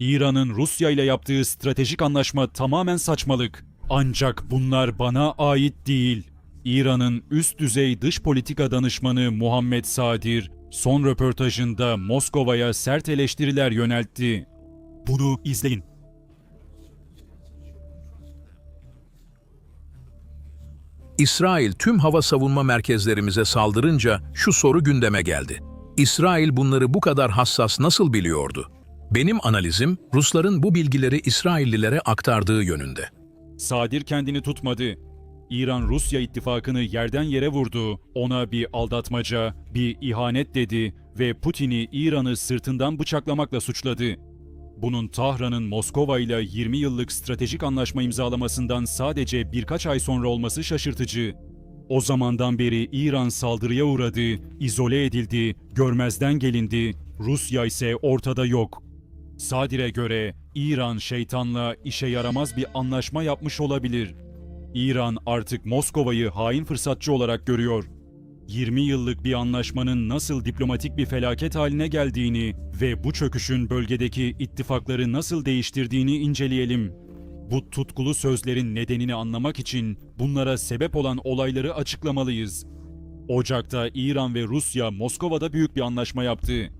İran'ın Rusya ile yaptığı stratejik anlaşma tamamen saçmalık. Ancak bunlar bana ait değil. İran'ın üst düzey dış politika danışmanı Muhammed Sadir son röportajında Moskova'ya sert eleştiriler yöneltti. Bunu izleyin. İsrail tüm hava savunma merkezlerimize saldırınca şu soru gündeme geldi. İsrail bunları bu kadar hassas nasıl biliyordu? Benim analizim Rusların bu bilgileri İsraillilere aktardığı yönünde. Sadir kendini tutmadı. İran-Rusya ittifakını yerden yere vurdu, ona bir aldatmaca, bir ihanet dedi ve Putin'i İran'ı sırtından bıçaklamakla suçladı. Bunun Tahran'ın Moskova ile 20 yıllık stratejik anlaşma imzalamasından sadece birkaç ay sonra olması şaşırtıcı. O zamandan beri İran saldırıya uğradı, izole edildi, görmezden gelindi, Rusya ise ortada yok. Sadir'e göre İran şeytanla işe yaramaz bir anlaşma yapmış olabilir. İran artık Moskova'yı hain fırsatçı olarak görüyor. 20 yıllık bir anlaşmanın nasıl diplomatik bir felaket haline geldiğini ve bu çöküşün bölgedeki ittifakları nasıl değiştirdiğini inceleyelim. Bu tutkulu sözlerin nedenini anlamak için bunlara sebep olan olayları açıklamalıyız. Ocak'ta İran ve Rusya Moskova'da büyük bir anlaşma yaptı.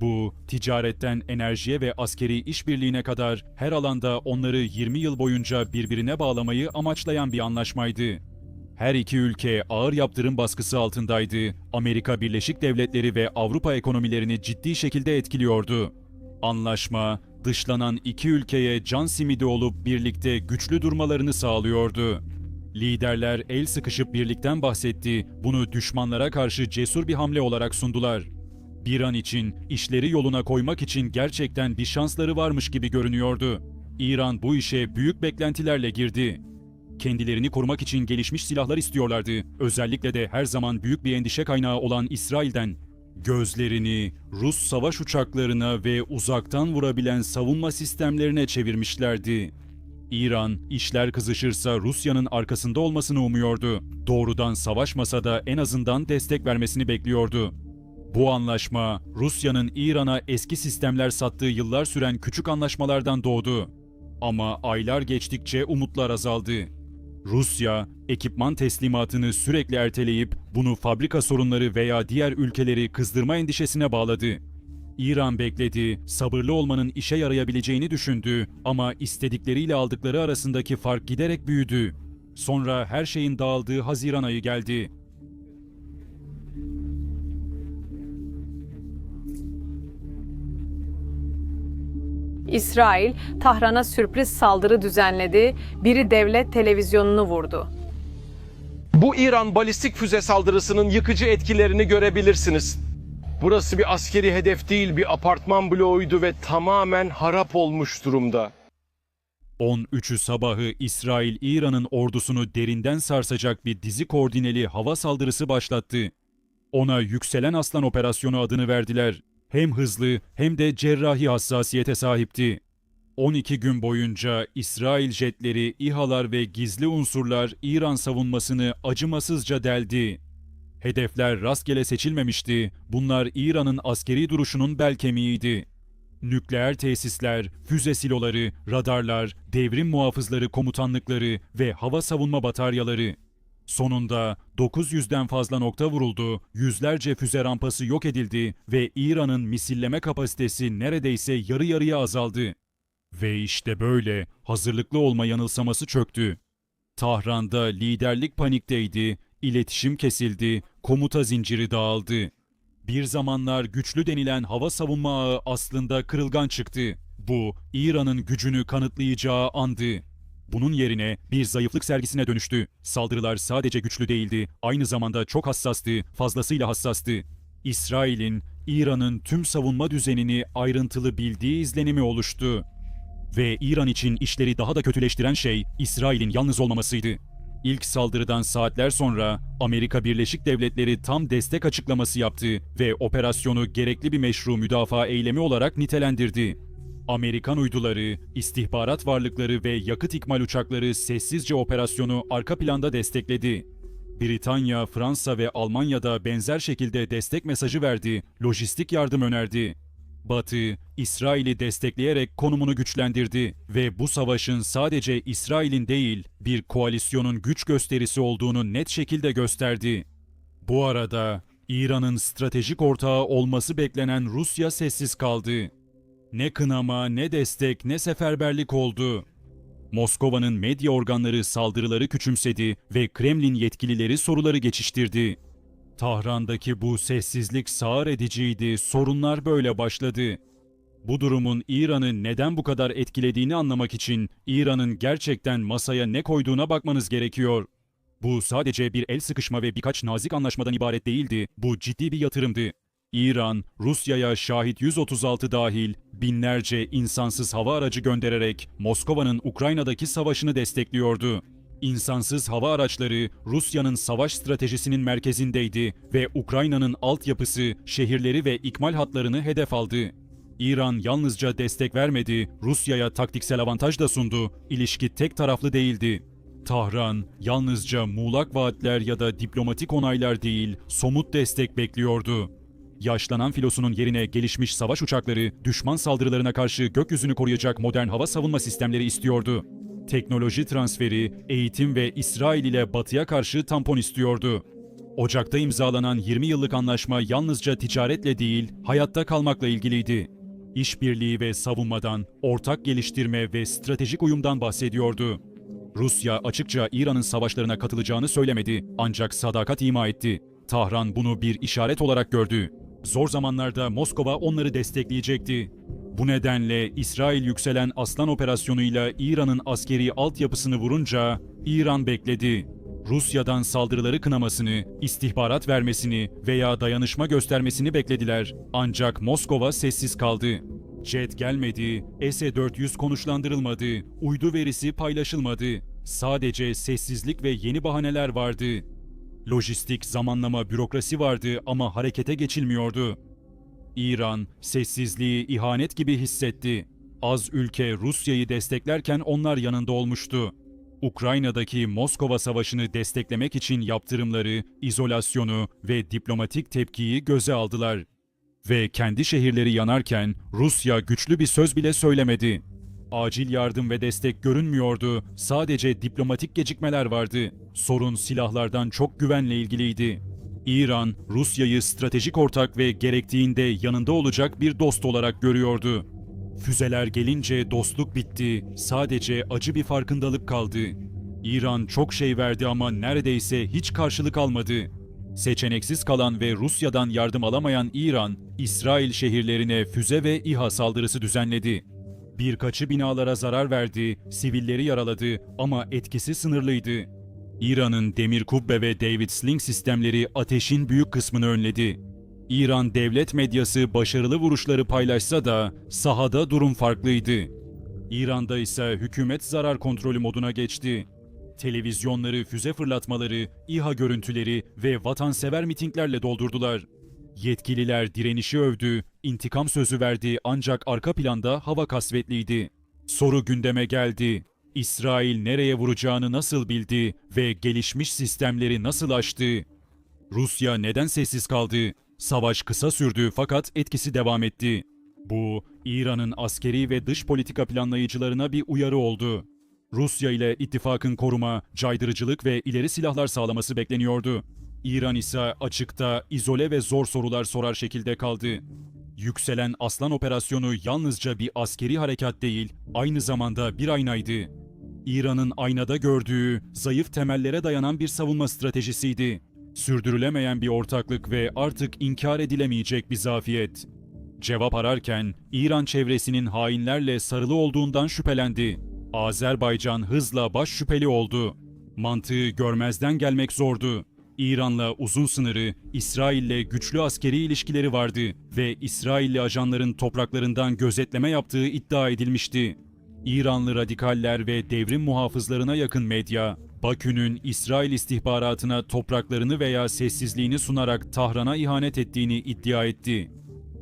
Bu, ticaretten enerjiye ve askeri işbirliğine kadar her alanda onları 20 yıl boyunca birbirine bağlamayı amaçlayan bir anlaşmaydı. Her iki ülke ağır yaptırım baskısı altındaydı. Amerika Birleşik Devletleri ve Avrupa ekonomilerini ciddi şekilde etkiliyordu. Anlaşma, dışlanan iki ülkeye can simidi olup birlikte güçlü durmalarını sağlıyordu. Liderler el sıkışıp birlikten bahsetti, bunu düşmanlara karşı cesur bir hamle olarak sundular. Bir an için işleri yoluna koymak için gerçekten bir şansları varmış gibi görünüyordu. İran bu işe büyük beklentilerle girdi. Kendilerini korumak için gelişmiş silahlar istiyorlardı. Özellikle de her zaman büyük bir endişe kaynağı olan İsrail'den. Gözlerini Rus savaş uçaklarına ve uzaktan vurabilen savunma sistemlerine çevirmişlerdi. İran, işler kızışırsa Rusya'nın arkasında olmasını umuyordu. Doğrudan savaşmasa da en azından destek vermesini bekliyordu. Bu anlaşma, Rusya'nın İran'a eski sistemler sattığı yıllar süren küçük anlaşmalardan doğdu. Ama aylar geçtikçe umutlar azaldı. Rusya, ekipman teslimatını sürekli erteleyip bunu fabrika sorunları veya diğer ülkeleri kızdırma endişesine bağladı. İran bekledi, sabırlı olmanın işe yarayabileceğini düşündü ama istedikleriyle aldıkları arasındaki fark giderek büyüdü. Sonra her şeyin dağıldığı Haziran ayı geldi. İsrail, Tahran'a sürpriz saldırı düzenledi, biri devlet televizyonunu vurdu. Bu İran balistik füze saldırısının yıkıcı etkilerini görebilirsiniz. Burası bir askeri hedef değil, bir apartman bloğuydu ve tamamen harap olmuş durumda. 13'ü sabahı İsrail İran'ın ordusunu derinden sarsacak bir dizi koordineli hava saldırısı başlattı. Ona Yükselen Aslan Operasyonu adını verdiler. Hem hızlı hem de cerrahi hassasiyete sahipti. 12 gün boyunca İsrail jetleri, İHA'lar ve gizli unsurlar İran savunmasını acımasızca deldi. Hedefler rastgele seçilmemişti. Bunlar İran'ın askeri duruşunun bel kemiğiydi. Nükleer tesisler, füze siloları, radarlar, devrim muhafızları komutanlıkları ve hava savunma bataryaları. Sonunda 900'den fazla nokta vuruldu, yüzlerce füze rampası yok edildi ve İran'ın misilleme kapasitesi neredeyse yarı yarıya azaldı. Ve işte böyle hazırlıklı olma yanılsaması çöktü. Tahran'da liderlik panikteydi, iletişim kesildi, komuta zinciri dağıldı. Bir zamanlar güçlü denilen hava savunma ağı aslında kırılgan çıktı. Bu, İran'ın gücünü kanıtlayacağı andı. Bunun yerine bir zayıflık sergisine dönüştü. Saldırılar sadece güçlü değildi, aynı zamanda çok hassastı, fazlasıyla hassastı. İsrail'in, İran'ın tüm savunma düzenini ayrıntılı bildiği izlenimi oluştu. Ve İran için işleri daha da kötüleştiren şey İsrail'in yalnız olmamasıydı. İlk saldırıdan saatler sonra Amerika Birleşik Devletleri tam destek açıklaması yaptı ve operasyonu gerekli bir meşru müdafaa eylemi olarak nitelendirdi. Amerikan uyduları, istihbarat varlıkları ve yakıt ikmal uçakları sessizce operasyonu arka planda destekledi. Britanya, Fransa ve Almanya da benzer şekilde destek mesajı verdi, lojistik yardım önerdi. Batı, İsrail'i destekleyerek konumunu güçlendirdi ve bu savaşın sadece İsrail'in değil, bir koalisyonun güç gösterisi olduğunu net şekilde gösterdi. Bu arada İran'ın stratejik ortağı olması beklenen Rusya sessiz kaldı. Ne kınama, ne destek, ne seferberlik oldu. Moskova'nın medya organları saldırıları küçümsedi ve Kremlin yetkilileri soruları geçiştirdi. Tahran'daki bu sessizlik sağır ediciydi, sorunlar böyle başladı. Bu durumun İran'ı neden bu kadar etkilediğini anlamak için İran'ın gerçekten masaya ne koyduğuna bakmanız gerekiyor. Bu sadece bir el sıkışma ve birkaç nazik anlaşmadan ibaret değildi, bu ciddi bir yatırımdı. İran, Rusya'ya Şahit 136 dahil binlerce insansız hava aracı göndererek Moskova'nın Ukrayna'daki savaşını destekliyordu. İnsansız hava araçları Rusya'nın savaş stratejisinin merkezindeydi ve Ukrayna'nın altyapısı, şehirleri ve ikmal hatlarını hedef aldı. İran yalnızca destek vermedi, Rusya'ya taktiksel avantaj da sundu. İlişki tek taraflı değildi. Tahran yalnızca muğlak vaatler ya da diplomatik onaylar değil, somut destek bekliyordu. Yaşlanan filosunun yerine gelişmiş savaş uçakları, düşman saldırılarına karşı gökyüzünü koruyacak modern hava savunma sistemleri istiyordu. Teknoloji transferi, eğitim ve İsrail ile batıya karşı tampon istiyordu. Ocak'ta imzalanan 20 yıllık anlaşma yalnızca ticaretle değil, hayatta kalmakla ilgiliydi. İşbirliği ve savunmadan, ortak geliştirme ve stratejik uyumdan bahsediyordu. Rusya açıkça İran'ın savaşlarına katılacağını söylemedi ancak sadakat ima etti. Tahran bunu bir işaret olarak gördü. Zor zamanlarda Moskova onları destekleyecekti. Bu nedenle İsrail yükselen Aslan operasyonuyla İran'ın askeri altyapısını vurunca İran bekledi. Rusya'dan saldırıları kınamasını, istihbarat vermesini veya dayanışma göstermesini beklediler. Ancak Moskova sessiz kaldı. Jet gelmedi, S-400 konuşlandırılmadı, uydu verisi paylaşılmadı. Sadece sessizlik ve yeni bahaneler vardı. Lojistik, zamanlama, bürokrasi vardı ama harekete geçilmiyordu. İran, sessizliği ihanet gibi hissetti. Az ülke Rusya'yı desteklerken onlar yanında olmuştu. Ukrayna'daki Moskova Savaşı'nı desteklemek için yaptırımları, izolasyonu ve diplomatik tepkiyi göze aldılar. Ve kendi şehirleri yanarken Rusya güçlü bir söz bile söylemedi. Acil yardım ve destek görünmüyordu, sadece diplomatik gecikmeler vardı. Sorun silahlardan çok güvenle ilgiliydi. İran, Rusya'yı stratejik ortak ve gerektiğinde yanında olacak bir dost olarak görüyordu. Füzeler gelince dostluk bitti, sadece acı bir farkındalık kaldı. İran çok şey verdi ama neredeyse hiç karşılık almadı. Seçeneksiz kalan ve Rusya'dan yardım alamayan İran, İsrail şehirlerine füze ve İHA saldırısı düzenledi. Birkaçı binalara zarar verdi, sivilleri yaraladı ama etkisi sınırlıydı. İran'ın demir kubbe ve David Sling sistemleri ateşin büyük kısmını önledi. İran devlet medyası başarılı vuruşları paylaşsa da sahada durum farklıydı. İran'da ise hükümet zarar kontrolü moduna geçti. Televizyonları füze fırlatmaları, İHA görüntüleri ve vatansever mitinglerle doldurdular. Yetkililer direnişi övdü, intikam sözü verdi ancak arka planda hava kasvetliydi. Soru gündeme geldi. İsrail nereye vuracağını nasıl bildi ve gelişmiş sistemleri nasıl aştı? Rusya neden sessiz kaldı? Savaş kısa sürdü fakat etkisi devam etti. Bu, İran'ın askeri ve dış politika planlayıcılarına bir uyarı oldu. Rusya ile ittifakın koruma, caydırıcılık ve ileri silahlar sağlaması bekleniyordu. İran ise açıkta, izole ve zor sorular sorar şekilde kaldı. Yükselen Aslan operasyonu yalnızca bir askeri harekat değil, aynı zamanda bir aynaydı. İran'ın aynada gördüğü, zayıf temellere dayanan bir savunma stratejisiydi. Sürdürülemeyen bir ortaklık ve artık inkar edilemeyecek bir zafiyet. Cevap ararken İran çevresinin hainlerle sarılı olduğundan şüphelendi. Azerbaycan hızla baş şüpheli oldu. Mantığı görmezden gelmek zordu. İran'la uzun sınırı, İsrail'le güçlü askeri ilişkileri vardı ve İsrailli ajanların topraklarından gözetleme yaptığı iddia edilmişti. İranlı radikaller ve devrim muhafızlarına yakın medya, Bakü'nün İsrail istihbaratına topraklarını veya sessizliğini sunarak Tahran'a ihanet ettiğini iddia etti.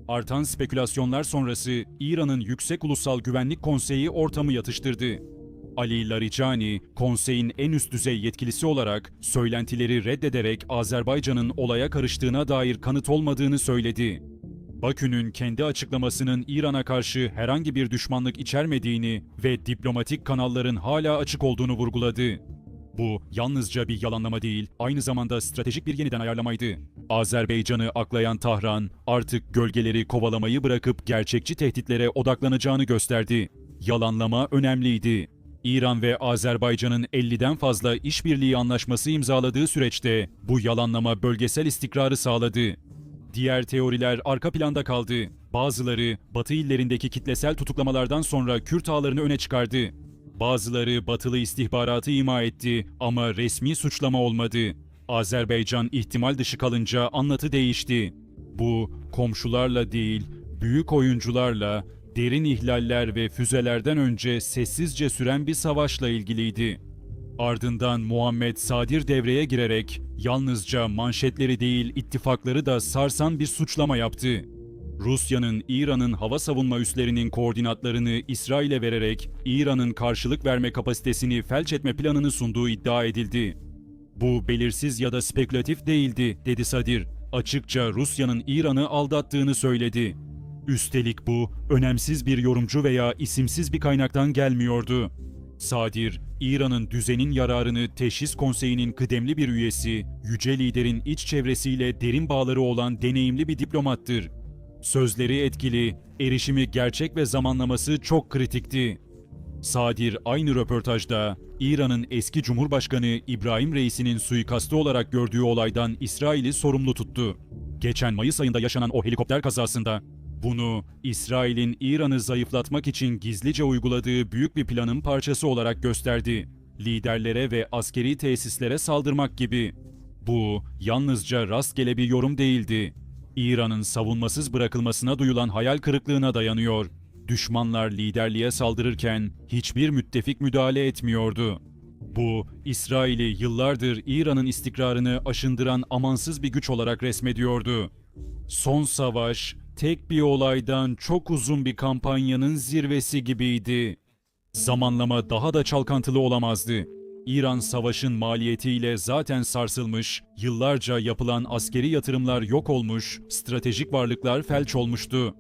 Artan spekülasyonlar sonrası İran'ın Yüksek Ulusal Güvenlik Konseyi ortamı yatıştırdı. Ali Larijani, konseyin en üst düzey yetkilisi olarak söylentileri reddederek Azerbaycan'ın olaya karıştığına dair kanıt olmadığını söyledi. Bakü'nün kendi açıklamasının İran'a karşı herhangi bir düşmanlık içermediğini ve diplomatik kanalların hala açık olduğunu vurguladı. Bu yalnızca bir yalanlama değil, aynı zamanda stratejik bir yeniden ayarlamaydı. Azerbaycan'ı aklayan Tahran artık gölgeleri kovalamayı bırakıp gerçekçi tehditlere odaklanacağını gösterdi. Yalanlama önemliydi. İran ve Azerbaycan'ın 50'den fazla işbirliği anlaşması imzaladığı süreçte bu yalanlama bölgesel istikrarı sağladı. Diğer teoriler arka planda kaldı. Bazıları Batı illerindeki kitlesel tutuklamalardan sonra Kürt ağlarını öne çıkardı. Bazıları batılı istihbaratı ima etti ama resmi suçlama olmadı. Azerbaycan ihtimal dışı kalınca anlatı değişti. Bu komşularla değil, büyük oyuncularla, derin ihlaller ve füzelerden önce sessizce süren bir savaşla ilgiliydi. Ardından Muhammed Sadir devreye girerek yalnızca manşetleri değil ittifakları da sarsan bir suçlama yaptı. Rusya'nın İran'ın hava savunma üslerinin koordinatlarını İsrail'e vererek İran'ın karşılık verme kapasitesini felç etme planını sunduğu iddia edildi. Bu belirsiz ya da spekülatif değildi, dedi Sadir. Açıkça Rusya'nın İran'ı aldattığını söyledi. Üstelik bu, önemsiz bir yorumcu veya isimsiz bir kaynaktan gelmiyordu. Sadir, İran'ın düzenin yararını Teşhis Konseyi'nin kıdemli bir üyesi, yüce liderin iç çevresiyle derin bağları olan deneyimli bir diplomattır. Sözleri etkili, erişimi gerçek ve zamanlaması çok kritikti. Sadir aynı röportajda İran'ın eski Cumhurbaşkanı İbrahim Reis'inin suikastı olarak gördüğü olaydan İsrail'i sorumlu tuttu. Geçen Mayıs ayında yaşanan o helikopter kazasında bunu İsrail'in İran'ı zayıflatmak için gizlice uyguladığı büyük bir planın parçası olarak gösterdi. Liderlere ve askeri tesislere saldırmak gibi. Bu yalnızca rastgele bir yorum değildi. İran'ın savunmasız bırakılmasına duyulan hayal kırıklığına dayanıyor. Düşmanlar liderliğe saldırırken hiçbir müttefik müdahale etmiyordu. Bu, İsrail'i yıllardır İran'ın istikrarını aşındıran amansız bir güç olarak resmediyordu. Son savaş, tek bir olaydan çok uzun bir kampanyanın zirvesi gibiydi. Zamanlama daha da çalkantılı olamazdı. İran savaşın maliyetiyle zaten sarsılmış, yıllarca yapılan askeri yatırımlar yok olmuş, stratejik varlıklar felç olmuştu.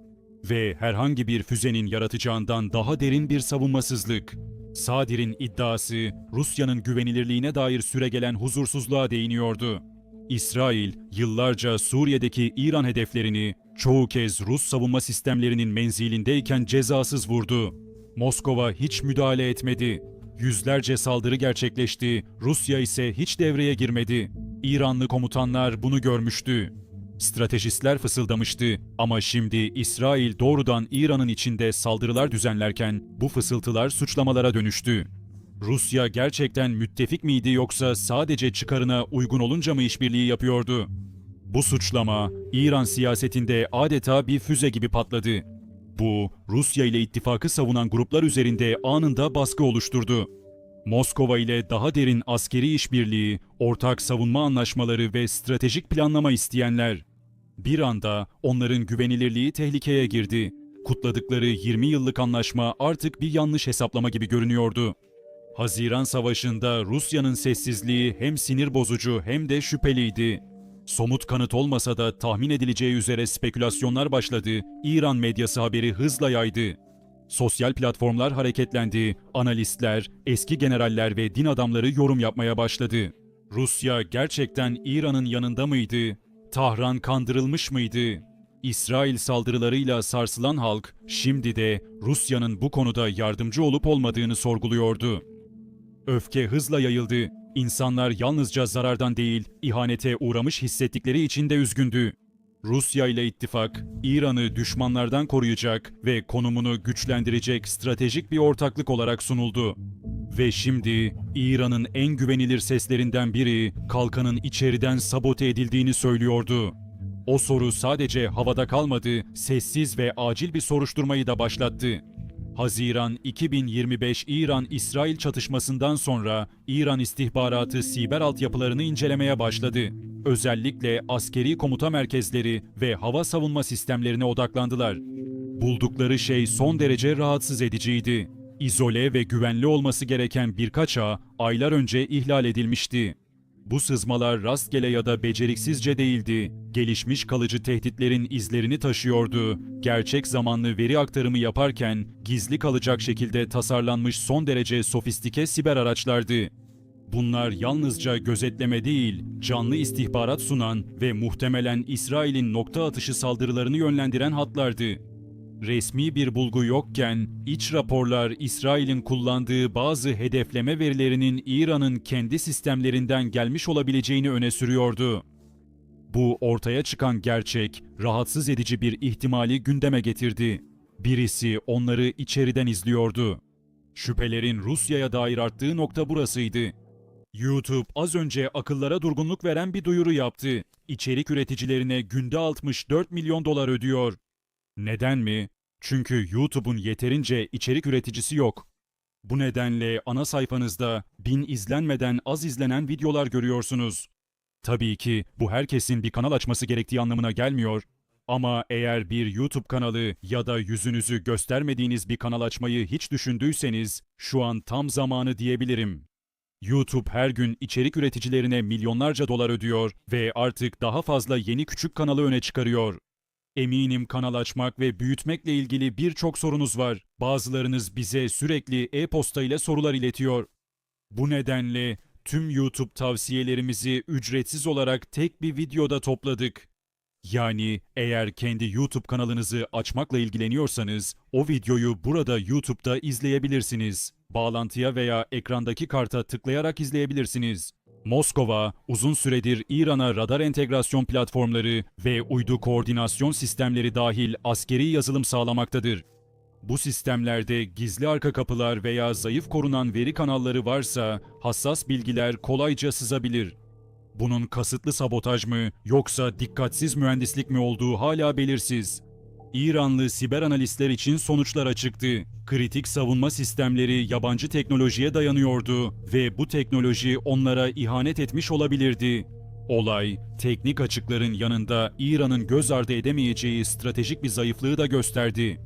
Ve herhangi bir füzenin yaratacağından daha derin bir savunmasızlık. Sadir'in iddiası Rusya'nın güvenilirliğine dair süregelen huzursuzluğa değiniyordu. İsrail yıllarca Suriye'deki İran hedeflerini çoğu kez Rus savunma sistemlerinin menzilindeyken cezasız vurdu. Moskova hiç müdahale etmedi. Yüzlerce saldırı gerçekleşti. Rusya ise hiç devreye girmedi. İranlı komutanlar bunu görmüştü. Stratejistler fısıldamıştı ama şimdi İsrail doğrudan İran'ın içinde saldırılar düzenlerken bu fısıltılar suçlamalara dönüştü. Rusya gerçekten müttefik miydi yoksa sadece çıkarına uygun olunca mı işbirliği yapıyordu? Bu suçlama İran siyasetinde adeta bir füze gibi patladı. Bu Rusya ile ittifakı savunan gruplar üzerinde anında baskı oluşturdu. Moskova ile daha derin askeri işbirliği, ortak savunma anlaşmaları ve stratejik planlama isteyenler. Bir anda onların güvenilirliği tehlikeye girdi. Kutladıkları 20 yıllık anlaşma artık bir yanlış hesaplama gibi görünüyordu. Haziran Savaşı'nda Rusya'nın sessizliği hem sinir bozucu hem de şüpheliydi. Somut kanıt olmasa da tahmin edileceği üzere spekülasyonlar başladı, İran medyası haberi hızla yaydı. Sosyal platformlar hareketlendi, analistler, eski generaller ve din adamları yorum yapmaya başladı. Rusya gerçekten İran'ın yanında mıydı? Tahran kandırılmış mıydı? İsrail saldırılarıyla sarsılan halk şimdi de Rusya'nın bu konuda yardımcı olup olmadığını sorguluyordu. Öfke hızla yayıldı. İnsanlar yalnızca zarardan değil, ihanete uğramış hissettikleri için de üzgündü. Rusya ile ittifak, İran'ı düşmanlardan koruyacak ve konumunu güçlendirecek stratejik bir ortaklık olarak sunuldu. Ve şimdi İran'ın en güvenilir seslerinden biri kalkanın içeriden sabote edildiğini söylüyordu. O soru sadece havada kalmadı, sessiz ve acil bir soruşturmayı da başlattı. Haziran 2025 İran-İsrail çatışmasından sonra İran istihbaratı siber altyapılarını incelemeye başladı. Özellikle askeri komuta merkezleri ve hava savunma sistemlerine odaklandılar. Buldukları şey son derece rahatsız ediciydi. İzole ve güvenli olması gereken birkaç ağ aylar önce ihlal edilmişti. Bu sızmalar rastgele ya da beceriksizce değildi. Gelişmiş kalıcı tehditlerin izlerini taşıyordu. Gerçek zamanlı veri aktarımı yaparken gizli kalacak şekilde tasarlanmış son derece sofistike siber araçlardı. Bunlar yalnızca gözetleme değil, canlı istihbarat sunan ve muhtemelen İsrail'in nokta atışı saldırılarını yönlendiren hatlardı. Resmi bir bulgu yokken, iç raporlar İsrail'in kullandığı bazı hedefleme verilerinin İran'ın kendi sistemlerinden gelmiş olabileceğini öne sürüyordu. Bu ortaya çıkan gerçek, rahatsız edici bir ihtimali gündeme getirdi. Birisi onları içeriden izliyordu. Şüphelerin Rusya'ya dair arttığı nokta burasıydı. YouTube az önce akıllara durgunluk veren bir duyuru yaptı. İçerik üreticilerine günde 64 milyon dolar ödüyor. Neden mi? Çünkü YouTube'un yeterince içerik üreticisi yok. Bu nedenle ana sayfanızda bin izlenmeden az izlenen videolar görüyorsunuz. Tabii ki bu herkesin bir kanal açması gerektiği anlamına gelmiyor. Ama eğer bir YouTube kanalı ya da yüzünüzü göstermediğiniz bir kanal açmayı hiç düşündüyseniz şu an tam zamanı diyebilirim. YouTube her gün içerik üreticilerine milyonlarca dolar ödüyor ve artık daha fazla yeni küçük kanalı öne çıkarıyor. Eminim kanal açmak ve büyütmekle ilgili birçok sorunuz var. Bazılarınız bize sürekli e-posta ile sorular iletiyor. Bu nedenle tüm YouTube tavsiyelerimizi ücretsiz olarak tek bir videoda topladık. Yani eğer kendi YouTube kanalınızı açmakla ilgileniyorsanız o videoyu burada YouTube'da izleyebilirsiniz. Bağlantıya veya ekrandaki karta tıklayarak izleyebilirsiniz. Moskova uzun süredir İran'a radar entegrasyon platformları ve uydu koordinasyon sistemleri dahil askeri yazılım sağlamaktadır. Bu sistemlerde gizli arka kapılar veya zayıf korunan veri kanalları varsa hassas bilgiler kolayca sızabilir. Bunun kasıtlı sabotaj mı yoksa dikkatsiz mühendislik mi olduğu hala belirsiz. İranlı siber analistler için sonuçlar açıktı. Kritik savunma sistemleri yabancı teknolojiye dayanıyordu ve bu teknoloji onlara ihanet etmiş olabilirdi. Olay, teknik açıkların yanında İran'ın göz ardı edemeyeceği stratejik bir zayıflığı da gösterdi.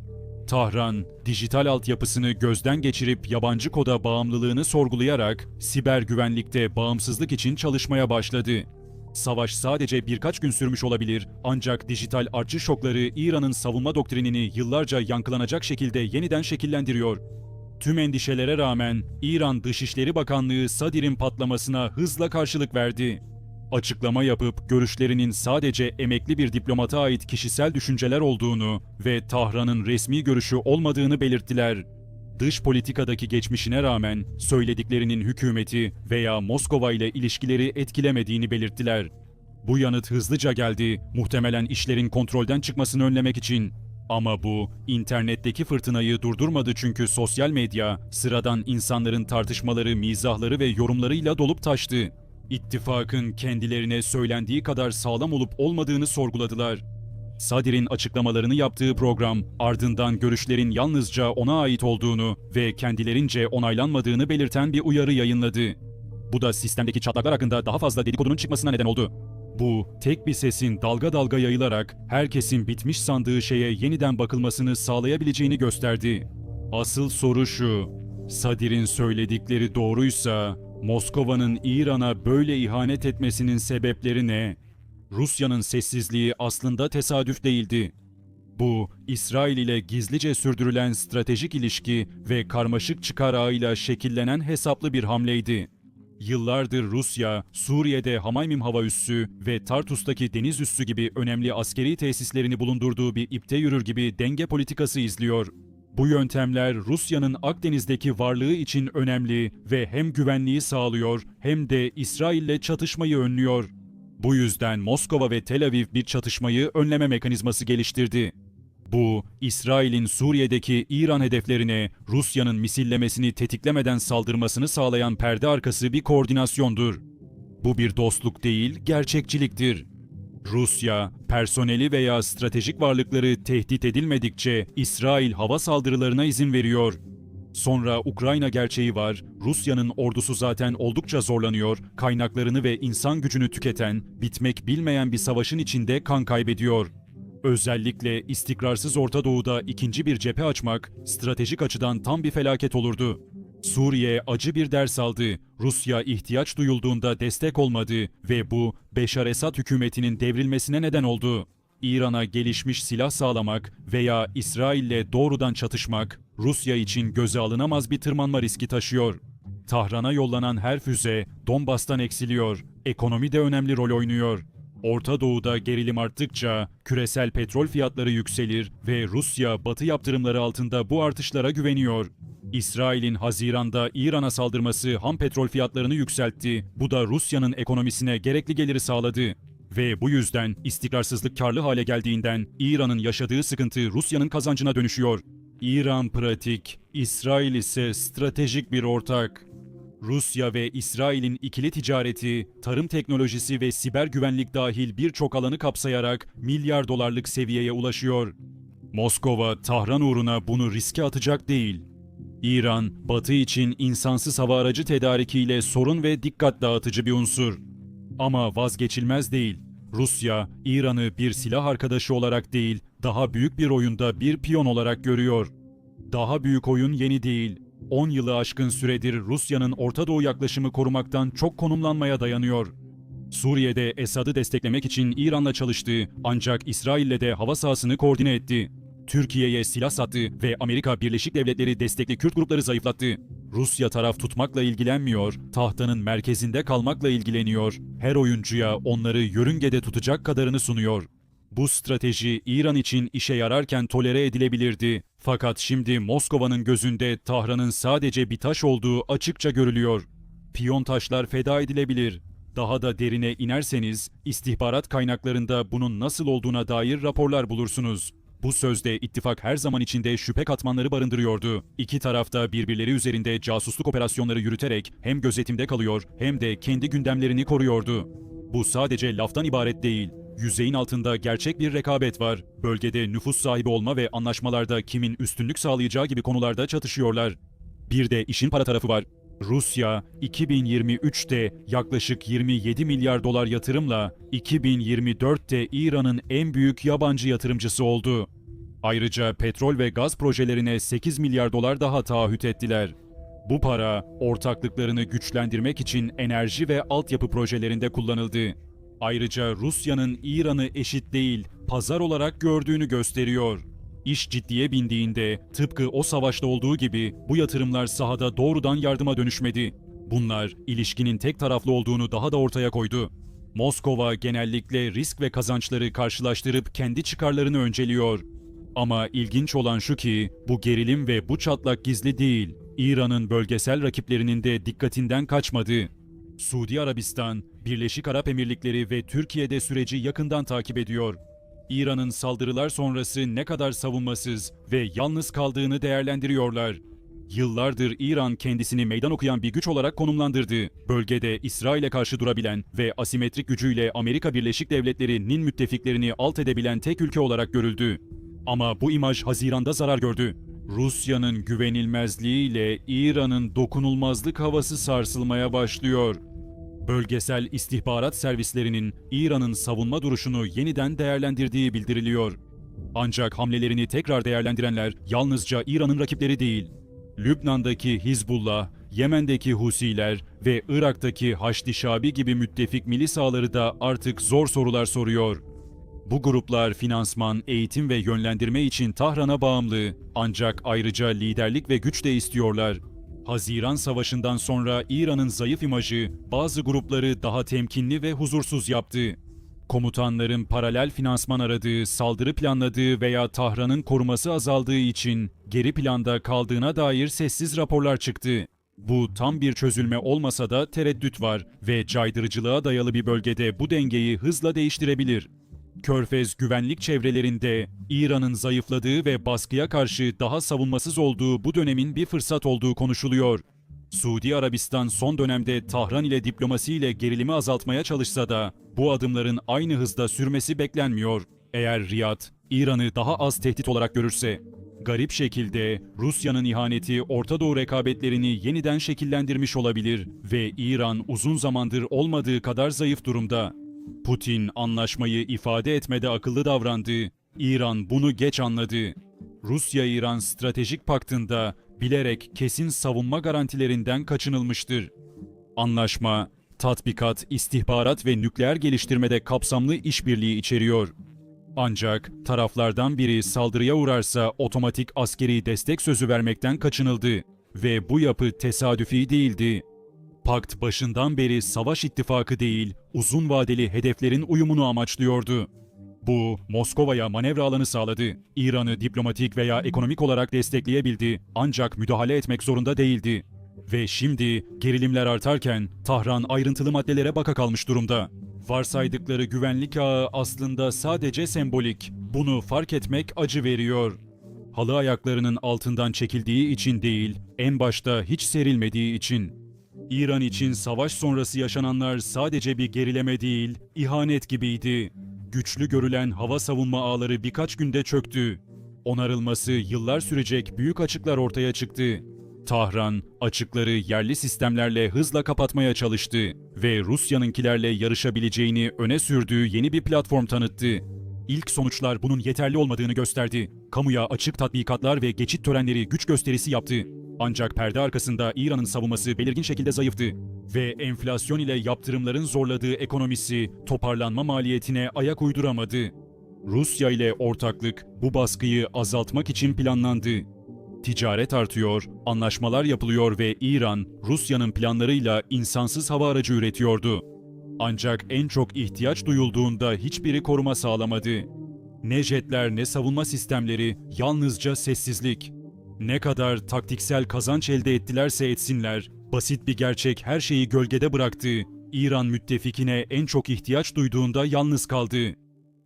Tahran, dijital altyapısını gözden geçirip yabancı koda bağımlılığını sorgulayarak siber güvenlikte bağımsızlık için çalışmaya başladı. Savaş sadece birkaç gün sürmüş olabilir ancak dijital artçı şokları İran'ın savunma doktrinini yıllarca yankılanacak şekilde yeniden şekillendiriyor. Tüm endişelere rağmen İran Dışişleri Bakanlığı Sadir'in patlamasına hızla karşılık verdi. Açıklama yapıp görüşlerinin sadece emekli bir diplomata ait kişisel düşünceler olduğunu ve Tahran'ın resmi görüşü olmadığını belirttiler. Dış politikadaki geçmişine rağmen söylediklerinin hükümeti veya Moskova ile ilişkileri etkilemediğini belirttiler. Bu yanıt hızlıca geldi, muhtemelen işlerin kontrolden çıkmasını önlemek için. Ama bu, internetteki fırtınayı durdurmadı çünkü sosyal medya, sıradan insanların tartışmaları, mizahları ve yorumlarıyla dolup taştı. İttifakın kendilerine söylendiği kadar sağlam olup olmadığını sorguladılar. Sadir'in açıklamalarını yaptığı program, ardından görüşlerin yalnızca ona ait olduğunu ve kendilerince onaylanmadığını belirten bir uyarı yayınladı. Bu da sistemdeki çatlaklar hakkında daha fazla dedikodunun çıkmasına neden oldu. Bu, tek bir sesin dalga dalga yayılarak herkesin bitmiş sandığı şeye yeniden bakılmasını sağlayabileceğini gösterdi. Asıl soru şu, Sadir'in söyledikleri doğruysa, Moskova'nın İran'a böyle ihanet etmesinin sebepleri ne? Rusya'nın sessizliği aslında tesadüf değildi. Bu, İsrail ile gizlice sürdürülen stratejik ilişki ve karmaşık çıkar ağıyla şekillenen hesaplı bir hamleydi. Yıllardır Rusya, Suriye'de Hamaymim hava üssü ve Tartus'taki deniz üssü gibi önemli askeri tesislerini bulundurduğu bir ipte yürür gibi denge politikası izliyor. Bu yöntemler Rusya'nın Akdeniz'deki varlığı için önemli ve hem güvenliği sağlıyor hem de İsrail'le çatışmayı önlüyor. Bu yüzden Moskova ve Tel Aviv bir çatışmayı önleme mekanizması geliştirdi. Bu, İsrail'in Suriye'deki İran hedeflerine Rusya'nın misillemesini tetiklemeden saldırmasını sağlayan perde arkası bir koordinasyondur. Bu bir dostluk değil, gerçekçiliktir. Rusya, personeli veya stratejik varlıkları tehdit edilmedikçe İsrail hava saldırılarına izin veriyor. Sonra Ukrayna gerçeği var. Rusya'nın ordusu zaten oldukça zorlanıyor, kaynaklarını ve insan gücünü tüketen, bitmek bilmeyen bir savaşın içinde kan kaybediyor. Özellikle istikrarsız Orta Doğu'da ikinci bir cephe açmak stratejik açıdan tam bir felaket olurdu. Suriye acı bir ders aldı. Rusya ihtiyaç duyulduğunda destek olmadı ve bu Beşar Esad hükümetinin devrilmesine neden oldu. İran'a gelişmiş silah sağlamak veya İsrail'le doğrudan çatışmak Rusya için göze alınamaz bir tırmanma riski taşıyor. Tahran'a yollanan her füze Donbas'tan eksiliyor. Ekonomi de önemli rol oynuyor. Orta Doğu'da gerilim arttıkça küresel petrol fiyatları yükselir ve Rusya batı yaptırımları altında bu artışlara güveniyor. İsrail'in Haziran'da İran'a saldırması ham petrol fiyatlarını yükseltti. Bu da Rusya'nın ekonomisine gerekli geliri sağladı. Ve bu yüzden istikrarsızlık karlı hale geldiğinden İran'ın yaşadığı sıkıntı Rusya'nın kazancına dönüşüyor. İran pratik, İsrail ise stratejik bir ortak. Rusya ve İsrail'in ikili ticareti, tarım teknolojisi ve siber güvenlik dahil birçok alanı kapsayarak milyar dolarlık seviyeye ulaşıyor. Moskova, Tahran uğruna bunu riske atacak değil. İran, Batı için insansız hava aracı tedarikiyle sorun ve dikkat dağıtıcı bir unsur. Ama vazgeçilmez değil. Rusya, İran'ı bir silah arkadaşı olarak değil, daha büyük bir oyunda bir piyon olarak görüyor. Daha büyük oyun yeni değil. 10 yılı aşkın süredir Rusya'nın Orta Doğu yaklaşımı korumaktan çok konumlanmaya dayanıyor. Suriye'de Esad'ı desteklemek için İran'la çalıştı ancak İsrail'le de hava sahasını koordine etti. Türkiye'ye silah sattı ve Amerika Birleşik Devletleri destekli Kürt grupları zayıflattı. Rusya taraf tutmakla ilgilenmiyor, tahtanın merkezinde kalmakla ilgileniyor. Her oyuncuya onları yörüngede tutacak kadarını sunuyor. Bu strateji İran için işe yararken tolere edilebilirdi. Fakat şimdi Moskova'nın gözünde Tahran'ın sadece bir taş olduğu açıkça görülüyor. Piyon taşlar feda edilebilir. Daha da derine inerseniz istihbarat kaynaklarında bunun nasıl olduğuna dair raporlar bulursunuz. Bu sözde ittifak her zaman içinde şüphe katmanları barındırıyordu. İki tarafta birbirleri üzerinde casusluk operasyonları yürüterek hem gözetimde kalıyor hem de kendi gündemlerini koruyordu. Bu sadece laftan ibaret değil. Yüzeyin altında gerçek bir rekabet var. Bölgede nüfus sahibi olma ve anlaşmalarda kimin üstünlük sağlayacağı gibi konularda çatışıyorlar. Bir de işin para tarafı var. Rusya 2023'te yaklaşık 27 milyar dolar yatırımla 2024'te İran'ın en büyük yabancı yatırımcısı oldu. Ayrıca petrol ve gaz projelerine 8 milyar dolar daha taahhüt ettiler. Bu para ortaklıklarını güçlendirmek için enerji ve altyapı projelerinde kullanıldı. Ayrıca Rusya'nın İran'ı eşit değil, pazar olarak gördüğünü gösteriyor. İş ciddiye bindiğinde tıpkı o savaşta olduğu gibi bu yatırımlar sahada doğrudan yardıma dönüşmedi. Bunlar ilişkinin tek taraflı olduğunu daha da ortaya koydu. Moskova genellikle risk ve kazançları karşılaştırıp kendi çıkarlarını önceliyor. Ama ilginç olan şu ki bu gerilim ve bu çatlak gizli değil. İran'ın bölgesel rakiplerinin de dikkatinden kaçmadı. Suudi Arabistan, Birleşik Arap Emirlikleri ve Türkiye'de süreci yakından takip ediyor. İran'ın saldırılar sonrası ne kadar savunmasız ve yalnız kaldığını değerlendiriyorlar. Yıllardır İran kendisini meydan okuyan bir güç olarak konumlandırdı. Bölgede İsrail'e karşı durabilen ve asimetrik gücüyle Amerika Birleşik Devletleri'nin müttefiklerini alt edebilen tek ülke olarak görüldü. Ama bu imaj Haziran'da zarar gördü. Rusya'nın güvenilmezliğiyle İran'ın dokunulmazlık havası sarsılmaya başlıyor. Bölgesel istihbarat servislerinin İran'ın savunma duruşunu yeniden değerlendirdiği bildiriliyor. Ancak hamlelerini tekrar değerlendirenler yalnızca İran'ın rakipleri değil. Lübnan'daki Hizbullah, Yemen'deki Husiler ve Irak'taki Haçlı Şabi gibi müttefik milisaları da artık zor sorular soruyor. Bu gruplar finansman, eğitim ve yönlendirme için Tahran'a bağımlı. Ancak ayrıca liderlik ve güç de istiyorlar. Haziran Savaşı'ndan sonra İran'ın zayıf imajı bazı grupları daha temkinli ve huzursuz yaptı. Komutanların paralel finansman aradığı, saldırı planladığı veya Tahran'ın koruması azaldığı için geri planda kaldığına dair sessiz raporlar çıktı. Bu tam bir çözülme olmasa da tereddüt var ve caydırıcılığa dayalı bir bölgede bu dengeyi hızla değiştirebilir. Körfez güvenlik çevrelerinde İran'ın zayıfladığı ve baskıya karşı daha savunmasız olduğu bu dönemin bir fırsat olduğu konuşuluyor. Suudi Arabistan son dönemde Tahran ile diplomasiyle gerilimi azaltmaya çalışsa da bu adımların aynı hızda sürmesi beklenmiyor. Eğer Riyad, İran'ı daha az tehdit olarak görürse, garip şekilde Rusya'nın ihaneti Orta Doğu rekabetlerini yeniden şekillendirmiş olabilir ve İran uzun zamandır olmadığı kadar zayıf durumda. Putin anlaşmayı ifade etmede akıllı davrandı. İran bunu geç anladı. Rusya-İran stratejik paktında bilerek kesin savunma garantilerinden kaçınılmıştır. Anlaşma, tatbikat, istihbarat ve nükleer geliştirmede kapsamlı işbirliği içeriyor. Ancak taraflardan biri saldırıya uğrarsa otomatik askeri destek sözü vermekten kaçınıldı ve bu yapı tesadüfi değildi. Pakt başından beri savaş ittifakı değil, uzun vadeli hedeflerin uyumunu amaçlıyordu. Bu, Moskova'ya manevra alanı sağladı. İran'ı diplomatik veya ekonomik olarak destekleyebildi ancak müdahale etmek zorunda değildi. Ve şimdi gerilimler artarken Tahran ayrıntılı maddelere baka kalmış durumda. Varsaydıkları güvenlik ağı aslında sadece sembolik. Bunu fark etmek acı veriyor. Halı ayaklarının altından çekildiği için değil, en başta hiç serilmediği için. İran için savaş sonrası yaşananlar sadece bir gerileme değil, ihanet gibiydi. Güçlü görülen hava savunma ağları birkaç günde çöktü. Onarılması yıllar sürecek büyük açıklar ortaya çıktı. Tahran, açıkları yerli sistemlerle hızla kapatmaya çalıştı ve Rusya'nınkilerle yarışabileceğini öne sürdüğü yeni bir platform tanıttı. İlk sonuçlar bunun yeterli olmadığını gösterdi. Kamuya açık tatbikatlar ve geçit törenleri güç gösterisi yaptı. Ancak perde arkasında İran'ın savunması belirgin şekilde zayıftı ve enflasyon ile yaptırımların zorladığı ekonomisi toparlanma maliyetine ayak uyduramadı. Rusya ile ortaklık bu baskıyı azaltmak için planlandı. Ticaret artıyor, anlaşmalar yapılıyor ve İran, Rusya'nın planlarıyla insansız hava aracı üretiyordu. Ancak en çok ihtiyaç duyulduğunda hiçbiri koruma sağlamadı. Ne jetler ne savunma sistemleri, yalnızca sessizlik. Ne kadar taktiksel kazanç elde ettilerse etsinler, basit bir gerçek her şeyi gölgede bıraktı. İran müttefikine en çok ihtiyaç duyduğunda yalnız kaldı.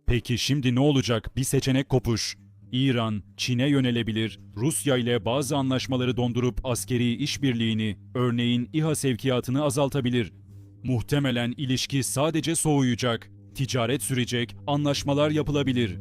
Peki şimdi ne olacak? Bir seçenek kopuş. İran, Çin'e yönelebilir, Rusya ile bazı anlaşmaları dondurup askeri işbirliğini, örneğin İHA sevkiyatını azaltabilir. Muhtemelen ilişki sadece soğuyacak, ticaret sürecek, anlaşmalar yapılabilir.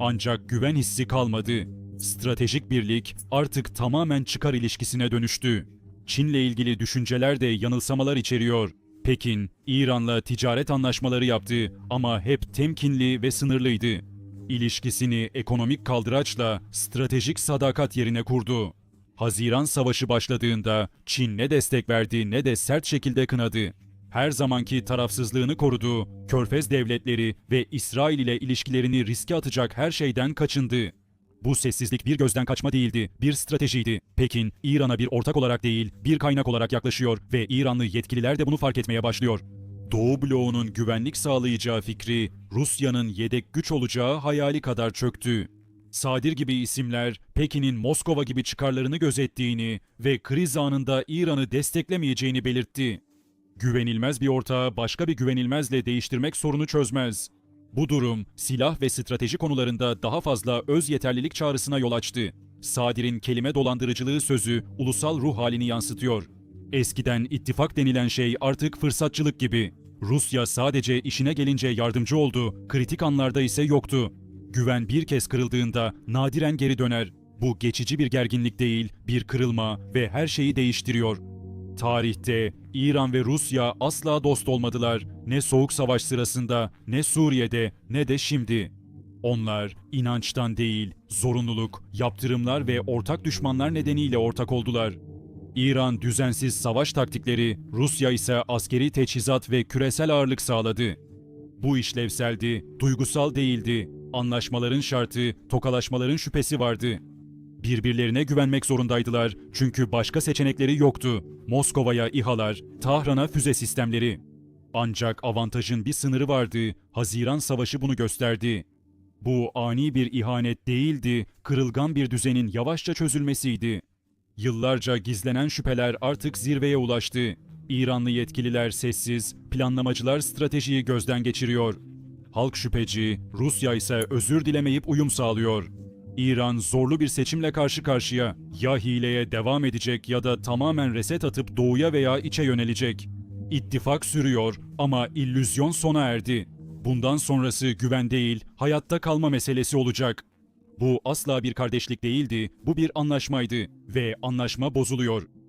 Ancak güven hissi kalmadı. Stratejik birlik artık tamamen çıkar ilişkisine dönüştü. Çin'le ilgili düşünceler de yanılsamalar içeriyor. Pekin, İran'la ticaret anlaşmaları yaptı ama hep temkinli ve sınırlıydı. İlişkisini ekonomik kaldıraçla stratejik sadakat yerine kurdu. Haziran Savaşı başladığında Çin ne destek verdi ne de sert şekilde kınadı. Her zamanki tarafsızlığını korudu, Körfez devletleri ve İsrail ile ilişkilerini riske atacak her şeyden kaçındı. Bu sessizlik bir gözden kaçma değildi, bir stratejiydi. Pekin, İran'a bir ortak olarak değil, bir kaynak olarak yaklaşıyor ve İranlı yetkililer de bunu fark etmeye başlıyor. Doğu bloğunun güvenlik sağlayacağı fikri, Rusya'nın yedek güç olacağı hayali kadar çöktü. Sadir gibi isimler, Pekin'in Moskova gibi çıkarlarını gözettiğini ve kriz anında İran'ı desteklemeyeceğini belirtti. Güvenilmez bir ortağı başka bir güvenilmezle değiştirmek sorunu çözmez. Bu durum silah ve strateji konularında daha fazla öz yeterlilik çağrısına yol açtı. Sadir'in kelime dolandırıcılığı sözü ulusal ruh halini yansıtıyor. Eskiden ittifak denilen şey artık fırsatçılık gibi. Rusya sadece işine gelince yardımcı oldu, kritik anlarda ise yoktu. Güven bir kez kırıldığında nadiren geri döner. Bu geçici bir gerginlik değil, bir kırılma ve her şeyi değiştiriyor. Tarihte İran ve Rusya asla dost olmadılar. Ne Soğuk Savaş sırasında, ne Suriye'de, ne de şimdi. Onlar inançtan değil, zorunluluk, yaptırımlar ve ortak düşmanlar nedeniyle ortak oldular. İran düzensiz savaş taktikleri, Rusya ise askeri teçhizat ve küresel ağırlık sağladı. Bu işlevseldi, duygusal değildi. Anlaşmaların şartı, tokalaşmaların şüphesi vardı. Birbirlerine güvenmek zorundaydılar çünkü başka seçenekleri yoktu. Moskova'ya İHA'lar, Tahran'a füze sistemleri. Ancak avantajın bir sınırı vardı. Haziran Savaşı bunu gösterdi. Bu ani bir ihanet değildi, kırılgan bir düzenin yavaşça çözülmesiydi. Yıllarca gizlenen şüpheler artık zirveye ulaştı. İranlı yetkililer sessiz, planlamacılar stratejiyi gözden geçiriyor. Halk şüpheci, Rusya ise özür dilemeyip uyum sağlıyor. İran zorlu bir seçimle karşı karşıya. Ya hileye devam edecek ya da tamamen reset atıp doğuya veya içe yönelecek. İttifak sürüyor ama illüzyon sona erdi. Bundan sonrası güven değil, hayatta kalma meselesi olacak. Bu asla bir kardeşlik değildi, bu bir anlaşmaydı ve anlaşma bozuluyor.